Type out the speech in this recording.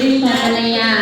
ริมภรลยา